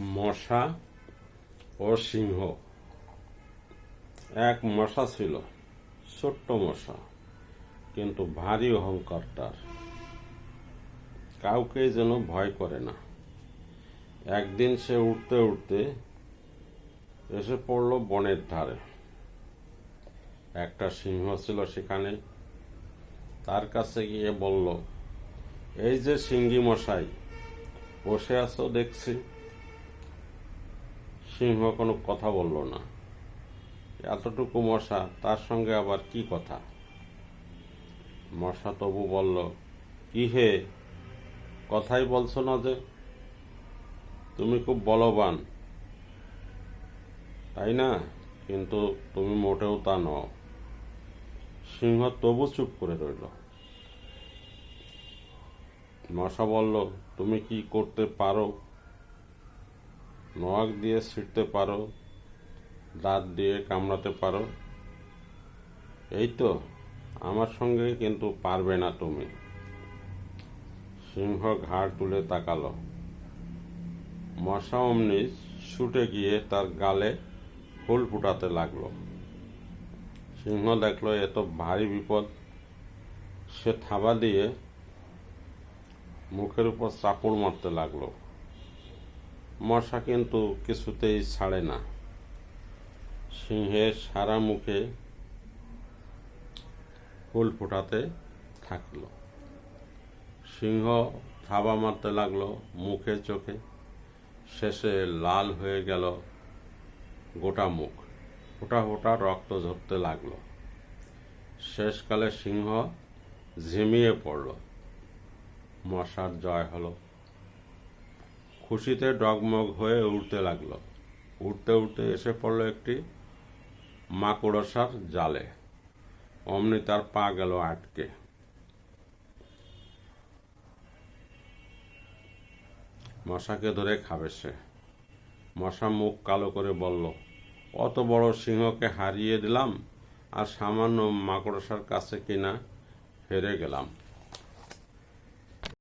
মশা ও সিংহ। এক মশা ছিল, ছোট্ট মশা, কিন্তু ভারী অহংকার তার। কাউকে যেন ভয় করে না। একদিন সে উঠতে উঠতে এসে পড়ল বনের ধারে। একটা সিংহ ছিল সেখানে। তার কাছে গিয়ে বলল, এই যে সিঙ্গি মশাই, বসে আছো দেখছি। সিংহ কোনো কথা বলল না। এতটুকু মশা, তার সঙ্গে আবার কি কথা? মশা তবু বলল, কি হে, কথাই বলছো না যে? তুমি খুব বলবান। তাই না? কিন্তু তুমি মোটেও তা নও। সিংহ তবু চুপ করে রইল। মশা বলল, তুমি কি করতে পারো? নোয়াক দিয়ে ছিঁড়তে পারো, দাঁত দিয়ে কামড়াতে পারো। এই তো, আমার সঙ্গে কিন্তু পারবে না তুমি। সিংহ ঘাড় তুলে তাকালো। মশা অমনি ছুটে গিয়ে তার গালে ফুল ফুটাতে লাগল। সিংহ দেখল এত ভারী বিপদ। সে থাবা দিয়ে মুখের উপর চাপড় মারতে লাগল। মশা কিন্তু কিছুতেই ছাড়ে না। সিংহের সারা মুখে ফুল ফোটাতে থাকল। সিংহ থাবা মারতে লাগল মুখে চোখে। শেষে লাল হয়ে গেল গোটা মুখ। ফোটা ফোটা রক্ত ঝরতে লাগল। শেষকালে সিংহ ঝিমিয়ে পড়ল। মশার জয় হলো। খুশিতে ডগমগ হয়ে উঠতে লাগল। উঠতে উঠতে এসে পড়ল একটি মাকড়সার জালে। অমনি তার পা গেল আটকে। মশাকে ধরে খাবে সে। মশা মুখ কালো করে বলল, অত বড় সিংহকে হারিয়ে দিলাম আর সামান্য মাকড়সার কাছে কিনা হেরে গেলাম।